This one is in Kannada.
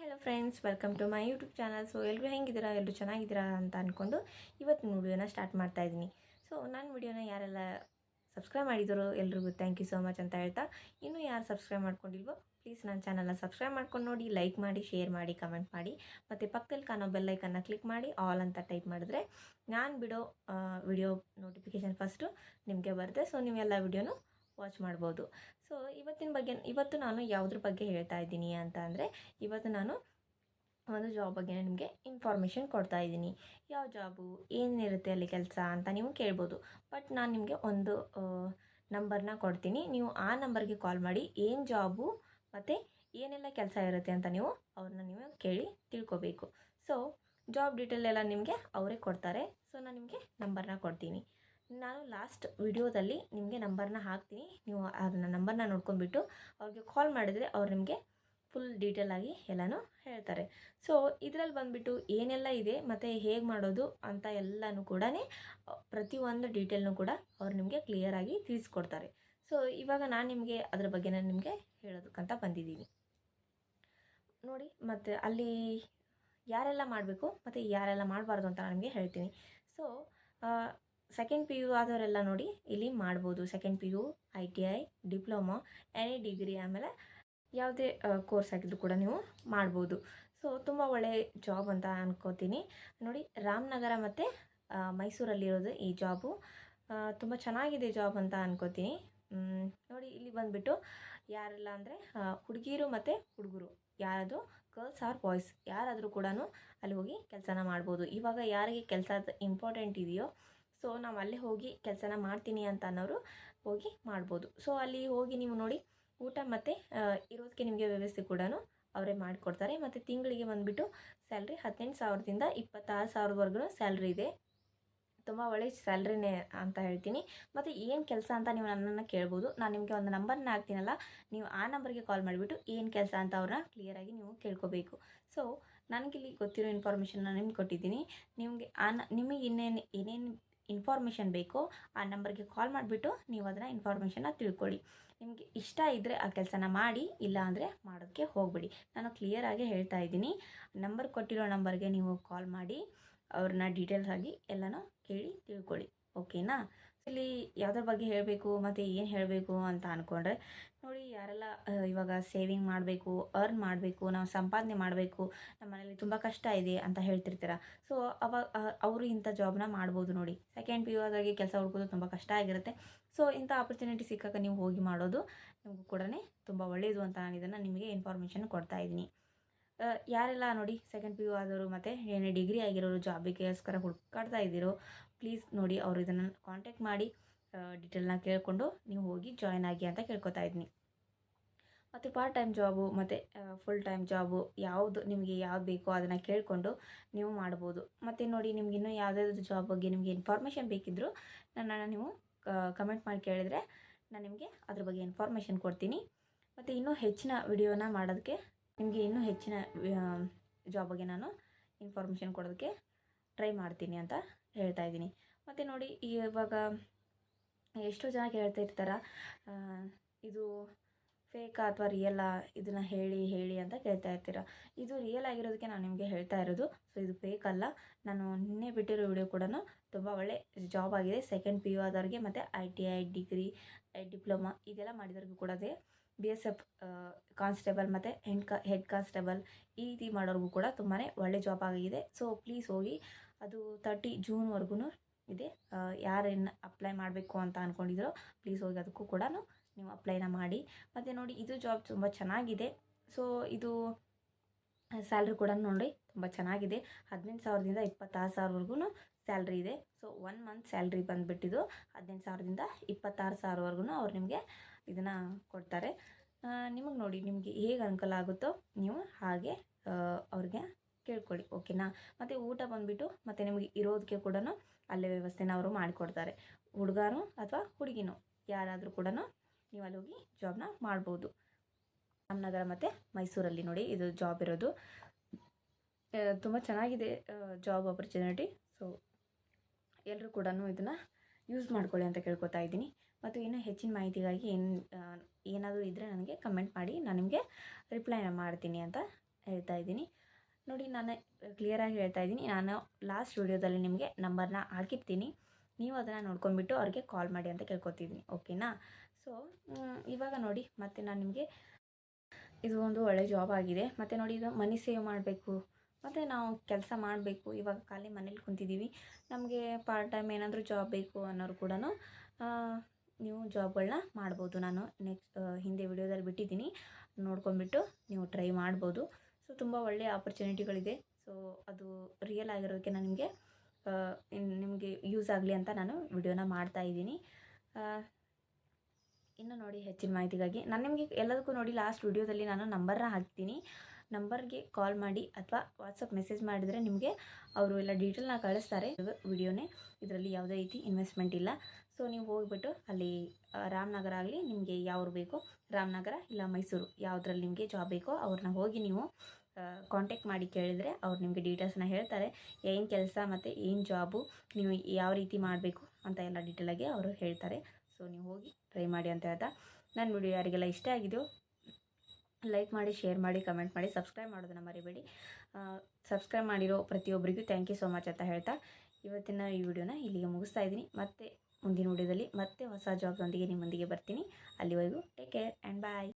Hello friends welcome to my YouTube channel so ಎಲ್ಲರೂ ಹೆಂಗಿದ್ದೀರಾ? ಎಲ್ಲರೂ ಚೆನ್ನಾಗಿದ್ದೀರಾ ಅಂತ ಅಂದ್ಕೊಂಡು ಇವತ್ತಿನ ವಿಡಿಯೋನ ಸ್ಟಾರ್ಟ್ ಮಾಡ್ತಾ ಇದ್ದೀನಿ. ಸೊ ನನ್ನ ವಿಡಿಯೋನ ಯಾರೆಲ್ಲ ಸಬ್ಸ್ಕ್ರೈಬ್ ಮಾಡಿದ್ರು ಎಲ್ರಿಗೂ ಥ್ಯಾಂಕ್ ಯು ಸೋ ಮಚ್ ಅಂತ ಹೇಳ್ತಾ ಇನ್ನೂ ಯಾರು ಸಬ್ಸ್ಕ್ರೈಬ್ ಮಾಡ್ಕೊಂಡಿಲ್ವೋ ಪ್ಲೀಸ್ ನನ್ನ ಚಾನಲ್ನ ಸಬ್ಸ್ಕ್ರೈಬ್ ಮಾಡ್ಕೊಂಡು ನೋಡಿ ಲೈಕ್ ಮಾಡಿ ಶೇರ್ ಮಾಡಿ ಕಮೆಂಟ್ ಮಾಡಿ. ಮತ್ತು ಪಕ್ಕದಲ್ಲಿ ಕಾಣೋ ಬೆಲ್ಲೈಕನ್ನ ಕ್ಲಿಕ್ ಮಾಡಿ ಆಲ್ ಅಂತ ಟೈಪ್ ಮಾಡಿದ್ರೆ ನಾನು ಬಿಡೋ ವಿಡಿಯೋ ನೋಟಿಫಿಕೇಷನ್ ಫಸ್ಟು ನಿಮಗೆ ಬರುತ್ತೆ. ಸೊ ನೀವೆಲ್ಲ ವಿಡಿಯೋನು ವಾಚ್ ಮಾಡ್ಬೋದು. ಸೊ ಇವತ್ತಿನ ಬಗ್ಗೆ, ಇವತ್ತು ನಾನು ಯಾವುದ್ರ ಬಗ್ಗೆ ಹೇಳ್ತಾ ಇದ್ದೀನಿ ಅಂತ ಅಂದರೆ, ಇವತ್ತು ನಾನು ಒಂದು ಜಾಬ್ ಬಗ್ಗೆ ನಿಮಗೆ ಇನ್ಫಾರ್ಮೇಷನ್ ಕೊಡ್ತಾ ಇದ್ದೀನಿ. ಯಾವ ಜಾಬು ಏನಿರುತ್ತೆ ಅಲ್ಲಿ ಕೆಲಸ ಅಂತ ನೀವು ಕೇಳ್ಬೋದು. ಬಟ್ ನಾನು ನಿಮಗೆ ಒಂದು ನಂಬರ್ನ ಕೊಡ್ತೀನಿ. ನೀವು ಆ ನಂಬರ್ಗೆ ಕಾಲ್ ಮಾಡಿ ಏನು ಜಾಬು ಮತ್ತು ಏನೆಲ್ಲ ಕೆಲಸ ಇರುತ್ತೆ ಅಂತ ನೀವು ಅವ್ರನ್ನ ನೀವು ಕೇಳಿ ತಿಳ್ಕೊಬೇಕು. ಸೊ ಜಾಬ್ ಡೀಟೇಲ್ ಎಲ್ಲ ನಿಮಗೆ ಅವರೇ ಕೊಡ್ತಾರೆ. ಸೊ ನಾನು ನಿಮಗೆ ನಂಬರ್ನ ಕೊಡ್ತೀನಿ. ನಾನು ಲಾಸ್ಟ್ ವಿಡಿಯೋದಲ್ಲಿ ನಿಮಗೆ ನಂಬರ್ನ ಹಾಕ್ತೀನಿ. ನೀವು ಅದನ್ನ ನಂಬರ್ನ ನೋಡ್ಕೊಂಡ್ಬಿಟ್ಟು ಅವ್ರಿಗೆ ಕಾಲ್ ಮಾಡಿದರೆ ಅವ್ರು ನಿಮಗೆ ಫುಲ್ ಡೀಟೇಲ್ ಆಗಿ ಎಲ್ಲನೂ ಹೇಳ್ತಾರೆ. ಸೊ ಇದರಲ್ಲಿ ಬಂದುಬಿಟ್ಟು ಏನೆಲ್ಲ ಇದೆ, ಮತ್ತು ಹೇಗೆ ಮಾಡೋದು ಅಂತ ಎಲ್ಲನೂ ಕೂಡ ಪ್ರತಿಯೊಂದು ಡೀಟೇಲ್ನೂ ಕೂಡ ಅವ್ರು ನಿಮಗೆ ಕ್ಲಿಯರಾಗಿ ತಿಳಿಸ್ಕೊಡ್ತಾರೆ. ಸೊ ಇವಾಗ ನಾನು ನಿಮಗೆ ಅದ್ರ ಬಗ್ಗೆ ನಾನು ನಿಮಗೆ ಹೇಳೋದಕ್ಕಂತ ಬಂದಿದ್ದೀನಿ. ನೋಡಿ, ಮತ್ತು ಅಲ್ಲಿ ಯಾರೆಲ್ಲ ಮಾಡಬೇಕು, ಮತ್ತು ಯಾರೆಲ್ಲ ಮಾಡಬಾರ್ದು ಅಂತ ನಾನು ನಿಮಗೆ ಹೇಳ್ತೀನಿ. ಸೊ ಸೆಕೆಂಡ್ ಪಿ ಯು ಆದವರೆಲ್ಲ ನೋಡಿ, ಇಲ್ಲಿ ಮಾಡ್ಬೋದು. Second P U I T I diploma any degree ಆಮೇಲೆ ಯಾವುದೇ ಕೋರ್ಸ್ ಆಗಿದ್ರು ಕೂಡ ನೀವು ಮಾಡ್ಬೋದು. ಸೊ ತುಂಬ ಒಳ್ಳೆಯ ಜಾಬ್ ಅಂತ ಅನ್ಕೋತೀನಿ. ನೋಡಿ, ರಾಮನಗರ ಮತ್ತು ಮೈಸೂರಲ್ಲಿರೋದು ಈ ಜಾಬು ತುಂಬ ಚೆನ್ನಾಗಿದೆ ಜಾಬ್ ಅಂತ ಅನ್ಕೋತೀನಿ. ನೋಡಿ, ಇಲ್ಲಿ ಬಂದುಬಿಟ್ಟು ಯಾರೆಲ್ಲ ಅಂದರೆ ಹುಡುಗಿರು ಮತ್ತು ಹುಡುಗರು. ಯಾರಾದರೂ ಗರ್ಲ್ಸ್ ಆರ್ ಬಾಯ್ಸ್ ಯಾರಾದರೂ ಕೂಡ ಅಲ್ಲಿ ಹೋಗಿ ಕೆಲಸನ ಮಾಡ್ಬೋದು. ಇವಾಗ ಯಾರಿಗೆ ಕೆಲಸ ಇಂಪಾರ್ಟೆಂಟ್ ಇದೆಯೋ ಸೊ ನಾವು ಅಲ್ಲೇ ಹೋಗಿ ಕೆಲಸನ ಮಾಡ್ತೀನಿ ಅಂತ ಅನ್ನೋರು ಹೋಗಿ ಮಾಡ್ಬೋದು. ಸೊ ಅಲ್ಲಿ ಹೋಗಿ ನೀವು ನೋಡಿ ಊಟ ಮತ್ತು ಇರೋದಕ್ಕೆ ನಿಮಗೆ ವ್ಯವಸ್ಥೆ ಕೂಡ ಅವರೇ ಮಾಡಿಕೊಡ್ತಾರೆ. ಮತ್ತು ತಿಂಗಳಿಗೆ ಬಂದುಬಿಟ್ಟು ಸ್ಯಾಲ್ರಿ ಹದಿನೆಂಟು ಸಾವಿರದಿಂದ ಇಪ್ಪತ್ತಾರು ಸಾವಿರದವರೆಗೂ ಸ್ಯಾಲ್ರಿ ಇದೆ. ತುಂಬ ಒಳ್ಳೆಯ ಸ್ಯಾಲ್ರಿನೇ ಅಂತ ಹೇಳ್ತೀನಿ. ಮತ್ತು ಏನು ಕೆಲಸ ಅಂತ ನೀವು ನನ್ನನ್ನು ಕೇಳ್ಬೋದು. ನಾನು ನಿಮಗೆ ಒಂದು ನಂಬರ್ನ ಹಾಕ್ತೀನಲ್ಲ, ನೀವು ಆ ನಂಬರ್ಗೆ ಕಾಲ್ ಮಾಡಿಬಿಟ್ಟು ಏನು ಕೆಲಸ ಅಂತ ಅವ್ರನ್ನ ಕ್ಲಿಯರಾಗಿ ನೀವು ಕೇಳ್ಕೋಬೇಕು. ಸೊ ನನಗಿಲ್ಲಿ ಗೊತ್ತಿರೋ ಇನ್ಫಾರ್ಮೇಷನ್ನ ನಾನು ನಿಮ್ಗೆ ಕೊಟ್ಟಿದ್ದೀನಿ. ನಿಮಗೆ ಆ ನಿಮಗೆ ಇನ್ನೇನು ಏನೇನು ಇನ್ಫಾರ್ಮೇಷನ್ ಬೇಕು, ಆ ನಂಬರ್ಗೆ ಕಾಲ್ ಮಾಡಿಬಿಟ್ಟು ನೀವು ಅದನ್ನು ಇನ್ಫಾರ್ಮೇಷನ್ನ ತಿಳ್ಕೊಳ್ಳಿ. ನಿಮಗೆ ಇಷ್ಟ ಇದ್ದರೆ ಆ ಕೆಲಸನ ಮಾಡಿ, ಇಲ್ಲ ಅಂದರೆ ಮಾಡೋದಕ್ಕೆ ಹೋಗಬೇಡಿ. ನಾನು ಕ್ಲಿಯರಾಗಿ ಹೇಳ್ತಾ ಇದ್ದೀನಿ. ನಂಬರ್ ಕೊಟ್ಟಿರೋ ನಂಬರ್ಗೆ ನೀವು ಕಾಲ್ ಮಾಡಿ, ಅವ್ರನ್ನ ಡೀಟೇಲ್ಸ್ ಆಗಿ ಎಲ್ಲನೂ ಕೇಳಿ ತಿಳ್ಕೊಳ್ಳಿ. ಓಕೆನಾ ಇಲ್ಲಿ ಯಾವುದ್ರ ಬಗ್ಗೆ ಹೇಳಬೇಕು, ಮತ್ತು ಏನು ಹೇಳಬೇಕು ಅಂತ ಅಂದ್ಕೊಂಡ್ರೆ ನೋಡಿ ಯಾರೆಲ್ಲ ಇವಾಗ ಸೇವಿಂಗ್ ಮಾಡಬೇಕು ಅರ್ನ್ ಮಾಡಬೇಕು, ನಾವು ಸಂಪಾದನೆ ಮಾಡಬೇಕು ನಮ್ಮ ಮನೇಲಿ ತುಂಬ ಕಷ್ಟ ಇದೆ ಅಂತ ಹೇಳ್ತಿರ್ತೀರ? ಸೊ ಅವಾಗ ಅವರು ಇಂಥ ಜಾಬ್ನ ಮಾಡ್ಬೋದು ನೋಡಿ. ಸೆಕೆಂಡ್ ಪಿ ಯು ಆದಾಗಿ ಕೆಲಸ ಹುಡ್ಕೋದು ತುಂಬ ಕಷ್ಟ ಆಗಿರುತ್ತೆ. ಸೊ ಇಂಥ ಆಪರ್ಚುನಿಟಿ ಸಿಕ್ಕಾಗ ನೀವು ಹೋಗಿ ಮಾಡೋದು ನಿಮಗೂ ಕೂಡ ತುಂಬ ಒಳ್ಳೆಯದು ಅಂತ ನಾನು ಇದನ್ನು ನಿಮಗೆ ಇನ್ಫಾರ್ಮೇಷನ್ ಕೊಡ್ತಾ ಇದ್ದೀನಿ. ಯಾರೆಲ್ಲ ನೋಡಿ ಸೆಕೆಂಡ್ ಪಿ ಯು ಆದವರು ಮತ್ತು ಏನೇ ಡಿಗ್ರಿ ಆಗಿರೋರು ಜಾಬಿಗೋಸ್ಕರ ಹುಡುಕಾಡ್ತಾ ಇದ್ದೀರೋ ಪ್ಲೀಸ್ ನೋಡಿ ಅವರು ಇದನ್ನು ಕಾಂಟ್ಯಾಕ್ಟ್ ಮಾಡಿ ಡೀಟೇಲ್ನ ಕೇಳಿಕೊಂಡು ನೀವು ಹೋಗಿ ಜಾಯ್ನ್ ಆಗಿ ಅಂತ ಕೇಳ್ಕೊತಾ ಇದ್ದೀನಿ ಮತ್ತು ಪಾರ್ಟ್ ಟೈಮ್ ಜಾಬು ಮತ್ತು ಫುಲ್ ಟೈಮ್ ಜಾಬು ಯಾವುದು ನಿಮಗೆ ಯಾವ್ದು ಬೇಕೋ ಅದನ್ನು ಕೇಳಿಕೊಂಡು ನೀವು ಮಾಡ್ಬೋದು. ಮತ್ತು ನೋಡಿ ನಿಮ್ಗೆ ಇನ್ನೂ ಯಾವುದಾದ್ರು ಜಾಬ್ ಬಗ್ಗೆ ನಿಮಗೆ ಇನ್ಫಾರ್ಮೇಷನ್ ಬೇಕಿದ್ದರೂ ನನ್ನನ್ನು ನೀವು ಕಮೆಂಟ್ ಮಾಡಿ ಕೇಳಿದರೆ ನಾನು ನಿಮಗೆ ಅದ್ರ ಬಗ್ಗೆ ಇನ್ಫಾರ್ಮೇಷನ್ ಕೊಡ್ತೀನಿ. ಮತ್ತು ಇನ್ನೂ ಹೆಚ್ಚಿನ ವಿಡಿಯೋನ ಮಾಡೋದಕ್ಕೆ ನಿಮಗೆ ಇನ್ನೂ ಹೆಚ್ಚಿನ ಜಾಬ್ ಬಗ್ಗೆ ನಾನು ಇನ್ಫಾರ್ಮೇಷನ್ ಕೊಡೋದಕ್ಕೆ ಟ್ರೈ ಮಾಡ್ತೀನಿ ಅಂತ ಹೇಳ್ತಾ ಇದ್ದೀನಿ. ಮತ್ತು ನೋಡಿ ಇವಾಗ ಎಷ್ಟೋ ಜನ ಕೇಳ್ತಾ ಇರ್ತಾರ ಆ, ಇದು ಫೇಕ ಅಥವಾ ರಿಯಲ್ಲಾ ಇದನ್ನು ಹೇಳಿ ಹೇಳಿ ಅಂತ ಕೇಳ್ತಾ ಇರ್ತೀರ? ಇದು ರಿಯಲ್ ಆಗಿರೋದಕ್ಕೆ ನಾನು ನಿಮಗೆ ಹೇಳ್ತಾ ಇರೋದು ಸೊ ಇದು ಫೇಕ್ ಅಲ್ಲ. ನಾನು ನಿನ್ನೆ ಬಿಟ್ಟಿರೋ ವಿಡಿಯೋ ಕೂಡ ತುಂಬ ಒಳ್ಳೆ ಜಾಬ್ ಆಗಿದೆ ಸೆಕೆಂಡ್ ಪಿ ಯು ಆದವ್ರಿಗೆ ಮತ್ತು I T I degree diploma ಇದೆಲ್ಲ ಮಾಡಿದವ್ರಿಗೂ ಕೂಡ ಅದೇ. ಬಿ ಎಸ್ ಎಫ್ ಕಾನ್ಸ್ಟೇಬಲ್ ಮತ್ತು ಹೆಡ್ ಕಾ ಹೆಡ್ ಕಾನ್ಸ್ಟೇಬಲ್ ಈ ರೀತಿ ಮಾಡೋರ್ಗೂ ಕೂಡ ತುಂಬಾ ಒಳ್ಳೆ ಜಾಬ್ ಆಗಿದೆ. ಸೊ ಪ್ಲೀಸ್ ಹೋಗಿ ಅದು ತರ್ಟಿ ಜೂನ್ವರೆಗೂ ಇದೆ. ಯಾರೇನು ಅಪ್ಲೈ ಮಾಡಬೇಕು ಅಂತ ಅಂದ್ಕೊಂಡಿದ್ರೋ ಪ್ಲೀಸ್ ಹೋಗಿ ಅದಕ್ಕೂ ಕೂಡ ನೀವು ಅಪ್ಲೈನ ಮಾಡಿ. ಮತ್ತು ನೋಡಿ, ಇದು ಜಾಬ್ ತುಂಬ ಚೆನ್ನಾಗಿದೆ. ಸೊ ಇದು ಸ್ಯಾಲ್ರಿ ಕೂಡ ನೋಡಿ ತುಂಬ ಚೆನ್ನಾಗಿದೆ. ಹದಿನೆಂಟು ಸಾವಿರದಿಂದ ಇಪ್ಪತ್ತಾರು ಸಾವಿರವರೆಗೂ ಸ್ಯಾಲ್ರಿ ಇದೆ. ಸೊ ಒನ್ ಮಂತ್ ಸ್ಯಾಲ್ರಿ ಬಂದುಬಿಟ್ಟಿದ್ದು ಹದಿನೆಂಟು ಸಾವಿರದಿಂದ ಇಪ್ಪತ್ತಾರು ಸಾವಿರವರೆಗೂ ಅವ್ರು ನಿಮಗೆ ಇದನ್ನು ಕೊಡ್ತಾರೆ. ನಿಮಗೆ ನೋಡಿ ನಿಮಗೆ ಹೇಗೆ ಅನುಕೂಲ ಆಗುತ್ತೋ ನೀವು ಹಾಗೆ ಅವ್ರಿಗೆ ಕೇಳ್ಕೊಳ್ಳಿ, ಓಕೆನಾ? ಮತ್ತು ಊಟ ಬಂದುಬಿಟ್ಟು ಮತ್ತು ನಿಮಗೆ ಇರೋದಕ್ಕೆ ಕೂಡ ಅಲ್ಲೇ ವ್ಯವಸ್ಥೆನ ಅವರು ಮಾಡಿಕೊಡ್ತಾರೆ. ಹುಡುಗನೂ ಅಥವಾ ಹುಡುಗಿನೂ, ಯಾರಾದರೂ ಕೂಡ ನೀವು ಅಲ್ಲಿ ಹೋಗಿ ಜಾಬ್ನ ಮಾಡ್ಬೋದು. ರಾಮನಗರ ಮತ್ತು ಮೈಸೂರಲ್ಲಿ ನೋಡಿ ಇದು ಜಾಬ್ ಇರೋದು. ತುಂಬ ಚೆನ್ನಾಗಿದೆ ಜಾಬ್ ಆಪರ್ಚುನಿಟಿ ಸೊ ಎಲ್ಲರೂ ಕೂಡ ಇದನ್ನು ಯೂಸ್ ಮಾಡ್ಕೊಳ್ಳಿ ಅಂತ ಕೇಳ್ಕೊತಾ ಇದ್ದೀನಿ. ಮತ್ತು ಇನ್ನೂ ಹೆಚ್ಚಿನ ಮಾಹಿತಿಗಾಗಿ ಏನು ಏನಾದರೂ ಇದ್ದರೆ ನನಗೆ ಕಮೆಂಟ್ ಮಾಡಿ, ನಾನು ನಿಮಗೆ ರಿಪ್ಲೈನ ಮಾಡ್ತೀನಿ ಅಂತ ಹೇಳ್ತಾ ಇದ್ದೀನಿ. ನೋಡಿ, ನಾನು ಕ್ಲಿಯರಾಗಿ ಹೇಳ್ತಾ ಇದ್ದೀನಿ. ನಾನು ಲಾಸ್ಟ್ ವಿಡಿಯೋದಲ್ಲಿ ನಿಮಗೆ ನಂಬರ್ನ ಹಾಕಿರ್ತೀನಿ. ನೀವು ಅದನ್ನು ನೋಡ್ಕೊಂಡ್ಬಿಟ್ಟು ಅವ್ರಿಗೆ ಕಾಲ್ ಮಾಡಿ ಅಂತ ಕೇಳ್ಕೊತಿದ್ದೀನಿ. ಓಕೆನಾ ಸೊ ಇವಾಗ ನೋಡಿ, ಮತ್ತೆ ನಾನು ನಿಮಗೆ ಇದು ಒಂದು ಒಳ್ಳೆ ಜಾಬ್ ಆಗಿದೆ. ಮತ್ತು ನೋಡಿ ಇದು ಮನಿ ಸೇವ್ ಮಾಡಬೇಕು. ಮತ್ತು ನಾವು ಕೆಲಸ ಮಾಡಬೇಕು. ಇವಾಗ ಖಾಲಿ ಮನೇಲಿ ಕುಂತಿದ್ದೀವಿ. ನಮಗೆ ಪಾರ್ಟ್ ಟೈಮ್ ಏನಾದರೂ ಜಾಬ್ ಬೇಕು ಅನ್ನೋರು ಕೂಡ ನೀವು ಜಾಬ್ಗಳನ್ನ ಮಾಡ್ಬೋದು. ನಾನು ನೆಕ್ಸ್ಟ್ ಹಿಂದೆ ವಿಡಿಯೋದಲ್ಲಿ ಬಿಟ್ಟಿದ್ದೀನಿ. ನೋಡ್ಕೊಂಬಿಟ್ಟು ನೀವು ಟ್ರೈ ಮಾಡ್ಬೋದು. ಸೊ ತುಂಬ ಒಳ್ಳೆಯ ಆಪರ್ಚುನಿಟಿಗಳಿದೆ ಸೊ ಅದು ರಿಯಲ್ ಆಗಿರೋದಕ್ಕೆ ನಾನು ನಿಮಗೆ ನಿಮಗೆ ಯೂಸ್ ಆಗಲಿ ಅಂತ ನಾನು ವಿಡಿಯೋನ ಮಾಡ್ತಾ ಇದ್ದೀನಿ. ಇನ್ನು ನೋಡಿ ಹೆಚ್ಚಿನ ಮಾಹಿತಿಗಾಗಿ. ನಾನು ನಿಮಗೆ ಎಲ್ಲದಕ್ಕೂ ನೋಡಿ ಲಾಸ್ಟ್ ವಿಡಿಯೋದಲ್ಲಿ ನಾನು ನಂಬರ್ನ ಹಾಕ್ತೀನಿ. ನಂಬರ್ಗೆ ಕಾಲ್ ಮಾಡಿ ಅಥವಾ ವಾಟ್ಸಪ್ ಮೆಸೇಜ್ ಮಾಡಿದರೆ ನಿಮಗೆ ಅವರು ಎಲ್ಲ ಡೀಟೇಲ್ನ ಕಳಿಸ್ತಾರೆ. ವಿಡಿಯೋನೇ ಇದರಲ್ಲಿ ಯಾವುದೇ ರೀತಿ ಇನ್ವೆಸ್ಟ್ಮೆಂಟ್ ಇಲ್ಲ. ಸೊ ನೀವು ಹೋಗ್ಬಿಟ್ಟು ಅಲ್ಲಿ ರಾಮನಗರ ಆಗಲಿ ನಿಮಗೆ ಯಾವ್ರು ಬೇಕು, ರಾಮನಗರ ಇಲ್ಲ ಮೈಸೂರು ಯಾವುದ್ರಲ್ಲಿ ನಿಮಗೆ ಜಾಬ್ ಬೇಕೋ ಅವ್ರನ್ನ ಹೋಗಿ ನೀವು ಕಾಂಟ್ಯಾಕ್ಟ್ ಮಾಡಿ ಕೇಳಿದರೆ ಅವ್ರು ನಿಮಗೆ ಡೀಟೇಲ್ಸ್ನ ಹೇಳ್ತಾರೆ. ಏನು ಕೆಲಸ ಮತ್ತು ಏನು ಜಾಬು ನೀವು ಯಾವ ರೀತಿ ಮಾಡಬೇಕು ಅಂತ ಎಲ್ಲ ಡೀಟೇಲಾಗಿ ಅವರು ಹೇಳ್ತಾರೆ. ಸೊ ನೀವು ಹೋಗಿ ಟ್ರೈ ಮಾಡಿ ಅಂತ ಹೇಳ್ತಾ. ನನ್ನ ವಿಡಿಯೋ ಯಾರಿಗೆಲ್ಲ ಇಷ್ಟ ಆಗಿದೆಯೋ ಲೈಕ್ ಮಾಡಿ ಶೇರ್ ಮಾಡಿ ಕಮೆಂಟ್ ಮಾಡಿ ಸಬ್ಸ್ಕ್ರೈಬ್ ಮಾಡೋದನ್ನು ಮರಿಬೇಡಿ. ಸಬ್ಸ್ಕ್ರೈಬ್ ಮಾಡಿರೋ ಪ್ರತಿಯೊಬ್ಬರಿಗೂ ಥ್ಯಾಂಕ್ ಯು ಸೋ ಮಚ್ ಅಂತ ಹೇಳ್ತಾ ಇವತ್ತಿನ ಈ ವಿಡಿಯೋನ ಇಲ್ಲಿಗೆ ಮುಗಿಸ್ತಾ ಇದ್ದೀನಿ. ಮತ್ತೆ ಮುಂದಿನ ವಿಡಿಯೋದಲ್ಲಿ ಮತ್ತೆ ಹೊಸ ಜಾಬ್ದೊಂದಿಗೆ ನಿಮ್ಮೊಂದಿಗೆ ಬರ್ತೀನಿ. ಅಲ್ಲಿವರೆಗೂ ಟೇಕ್ ಕೇರ್ ಆ್ಯಂಡ್ ಬಾಯ್